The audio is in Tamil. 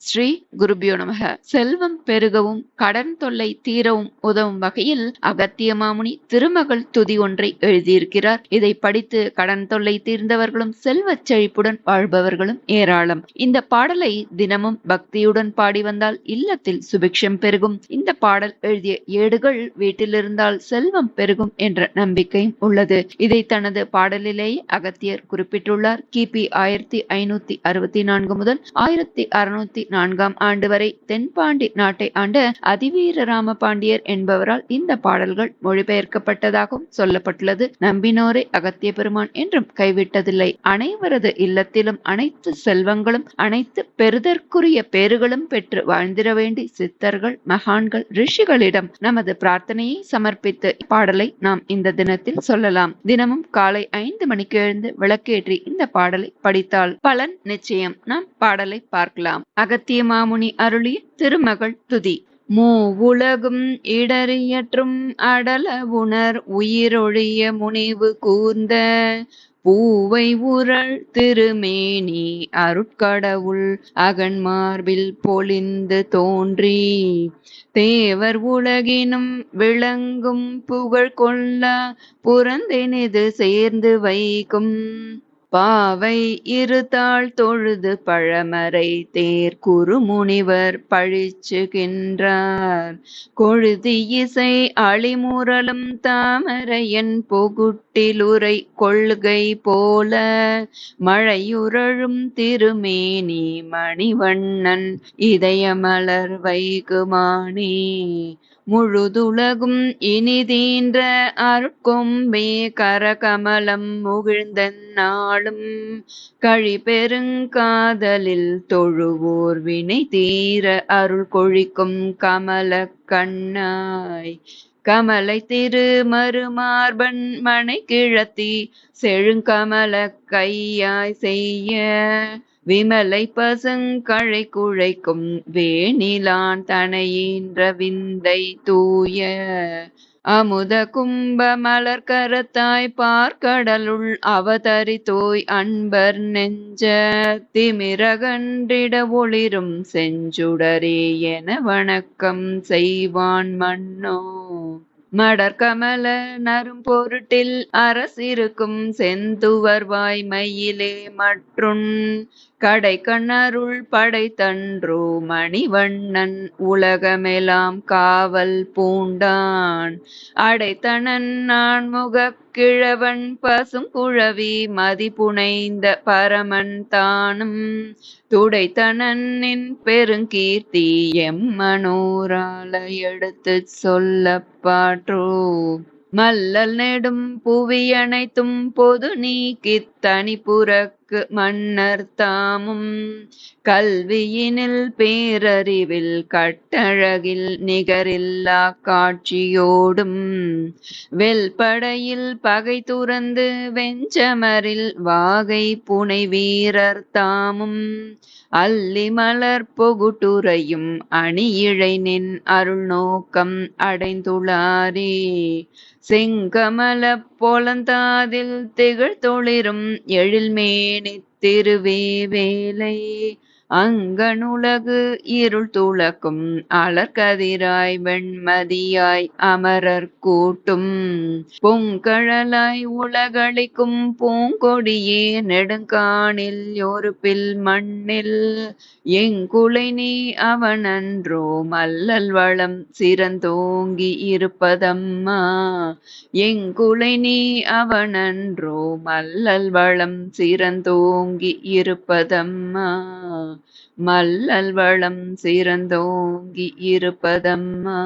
ஸ்ரீ குருபியோ நமக. செல்வம் பெருகவும் கடன் தொல்லை தீரவும் உதவும் வகையில் அகத்திய மாமுனி திருமகள் துதி ஒன்றை எழுதியிருக்கிறார். இதை படித்து கடன் தொல்லை தீர்ந்தவர்களும் செல்வச் செழிப்புடன் வாழ்பவர்களும் ஏராளம். இந்த பாடலை தினமும் பக்தியுடன் பாடி வந்தால் இல்லத்தில் சுபிக்ஷம் பெருகும். இந்த பாடல் எழுதிய ஏடுகள் வீட்டில் இருந்தால் செல்வம் பெருகும் என்ற நம்பிக்கையும் உள்ளது. இதை தனது பாடலிலேயே அகத்தியர் குறிப்பிட்டுள்ளார். கிபி ஆயிரத்தி ஐநூத்தி அறுபத்தி நான்கு முதல் ஆயிரத்தி அறுநூத்தி நான்காம் ஆண்டு வரை தென்பாண்டி நாட்டை ஆண்ட அதிவீர ராம பாண்டியர் என்பவரால் இந்த பாடல்கள் மொழிபெயர்க்கப்பட்டதாகவும் சொல்லப்பட்டுள்ளது. நம்பினோரை அகத்திய பெருமான் என்றும் கைவிட்டதில்லை. அனைவரது இல்லத்திலும் அனைத்து செல்வங்களும் அனைத்து பெறுதற்குரிய பேறுகளும் பெற்று வாழ்ந்திட வேண்டி சித்தர்கள் மகான்கள் ரிஷிகளிடம் நமது பிரார்த்தனையை சமர்ப்பித்து பாடலை நாம் இந்த தினத்தில் சொல்லலாம். தினமும் காலை ஐந்து மணிக்கு எழுந்து விளக்கேற்றி இந்த பாடலை படித்தால் பலன் நிச்சயம். நாம் பாடலை பார்க்கலாம். அக அகத்தியமாமுனி அருளிய திருமகள் துதி. மூ உலகும் இடறியற்றும் அடல உணர் உயிரொழிய முனிவு கூர்ந்த பூவை உரள் திருமேனி அருட்கடவுள் அகன்மார்பில் பொலிந்து தோன்றி. தேவர் உலகினும் விளங்கும் புகழ் கொள்ள புறந்தெனிது சேர்ந்து வைக்கும் பாவை இருத்தாள் தொழுது பழமறை தேர் குறுமுனிவர் பழிச்சுகின்றார். கொழுதி இசை அழிமுரலும் தாமரையன் பொகுட்டிலுரை கொள்கை போல மழையுரழும் திருமேனி மணிவண்ணன் இதயமலர் வைகுமானே. முழுதுலகும் இனிதீன்ற அருட்கொம்பே கரகமலம் முகிழ்ந்த நாளும் கழிபெருங்காதலில் தொழுவோர் வினை தீர அருள் கொழிக்கும் கமல கண்ணாய். கமலை திரு மறுமார்பன் மனை கிழத்தி செழுங்கமல கையாய் செய்ய. விமலை பசுங்கழை குழைக்கும் வேணிலான் தனையின்ற விந்தை தூய. அமுத கும்ப மலர் கரத்தாய் பார்க்கடலுள் அவதரித்தோய் அன்பர் நெஞ்ச திமிரகன்றிட ஒளிரும் செஞ்சுடரே என வணக்கம் செய்வான் மன்னோ. மடற்கமல நரும் பொருட்டில் அரசிருக்கும் செந்துவர் வாய்மையிலே மற்றும் கடை கண்ணருள் படைத்தன்றோ மணிவண்ணன் உலகமெல்லாம் காவல் பூண்டான். அடைத்தனன் நான் முகக் கிழவன் பசுங்குழவி மதிப்புனைந்த பரமன் தானும். துடைத்தனனின் பெருங்கீர்த்தி எம்மனோரால எடுத்து சொல்லப்பாற்றோ மல்லல் நெடும் புவி அனைத்தும் பொது நீக்கித் தனிப்புறக்கு மன்னர் தாமும் கல்வியினில் பேரறிவில் கட்டழகில் நிகரில்லா காட்சியோடும் வெல்படையில் பகை துறந்து வெஞ்சமரில் வாகை புனை வீரர் தாமும் அல்லிமலர் பொகுட்டுரையும் அணியிழை நின் அருள் நோக்கம் அடைந்துளாரே. செங்கமல போலந்தாதில் திகழ் தொளிரும் திருவே வேலை அங்கனுலகு இருள் துளக்கும் அலர்கதிராய் வெண்மதியாய் அமரர் கூட்டும். பொங்கழலாய் உலகளிக்கும் பூங்கொடியே நெடுங்காணில் ஒரு பில் மண்ணில். எங்குலை நீ அவனன்றோ மல்லல் வளம் சிறந்தோங்கி இருப்பதம்மா. எங்குலை நீ அவனன்றோ மல்லல் வளம் சிறந்தோங்கி இருப்பதம்மா. மல்லல் வளம் சிறந்தோங்கி இருப்பதம்மா.